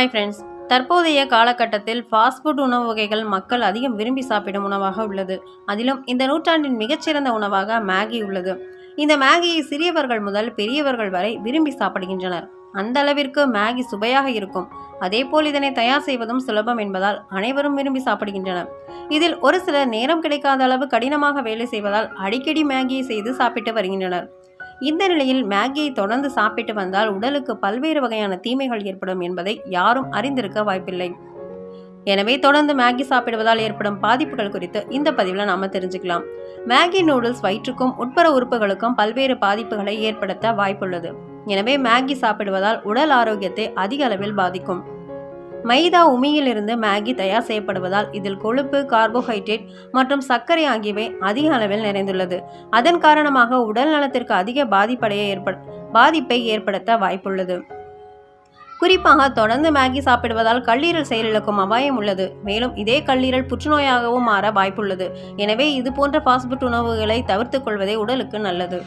Hi friends தற்போதைய காலகட்டத்தில் fast food உணவு வகைகள் மக்கள் அதிகம் விரும்பி சாப்பிடும் உணவாக உள்ளது. அதிலும் இந்த நூற்றாண்டின் மிகச்சிறந்த உணவாக மேகி உள்ளது. இந்த மேகியை சிறியவர்கள் முதல் பெரியவர்கள் வரை விரும்பி சாப்பிடுகின்றனர். அந்த அளவிற்கு மேகி சுவையாக இருக்கும். அதேபோல் இதனை தயார் செய்வதும் சுலபம் என்பதால் அனைவரும் விரும்பி சாப்பிடுகின்றனர். இதில் ஒரு சிலர் நேரம் கிடைக்காத அளவு கடினமாக வேலை செய்வதால் அடிக்கடி மேகியை செய்து சாப்பிட்டு வருகின்றனர். இந்த நிலையில் மேகியை தொடர்ந்து சாப்பிட்டு வந்தால் உடலுக்கு பல்வேறு வகையான தீமைகள் ஏற்படும் என்பதை யாரும் அறிந்திருக்க வாய்ப்பில்லை. எனவே தொடர்ந்து மேகி சாப்பிடுவதால் ஏற்படும் பாதிப்புகள் குறித்து இந்த பதிவில் நாம தெரிஞ்சுக்கலாம். மேகி நூடுல்ஸ் வயிற்றுக்கும் உட்புற உறுப்புகளுக்கும் பல்வேறு பாதிப்புகளை ஏற்படுத்த வாய்ப்புள்ளது. எனவே மேகி சாப்பிடுவதால் உடல் ஆரோக்கியத்தை அதிக அளவில் பாதிக்கும். மைதா உமியிலிருந்து மேகி தயார் செய்யப்படுவதால் இதில் கொழுப்பு கார்போஹைட்ரேட் மற்றும் சர்க்கரை ஆகியவை அதிக அளவில் நிறைந்துள்ளது. அதன் காரணமாக உடல் நலத்திற்கு அதிக பாதிப்படைய ஏற்ப பாதிப்பை ஏற்படுத்த வாய்ப்புள்ளது. குறிப்பாக தொடர்ந்து மேகி சாப்பிடுவதால் கல்லீரல் செயலிழக்கும் அபாயம் உள்ளது. மேலும் இதே கல்லீரல் புற்றுநோயாகவும் மாற வாய்ப்புள்ளது. எனவே இது போன்ற ஃபாஸ்ட் ஃபுட் உணவுகளை தவிர்த்துக் கொள்வதே உடலுக்கு நல்லது.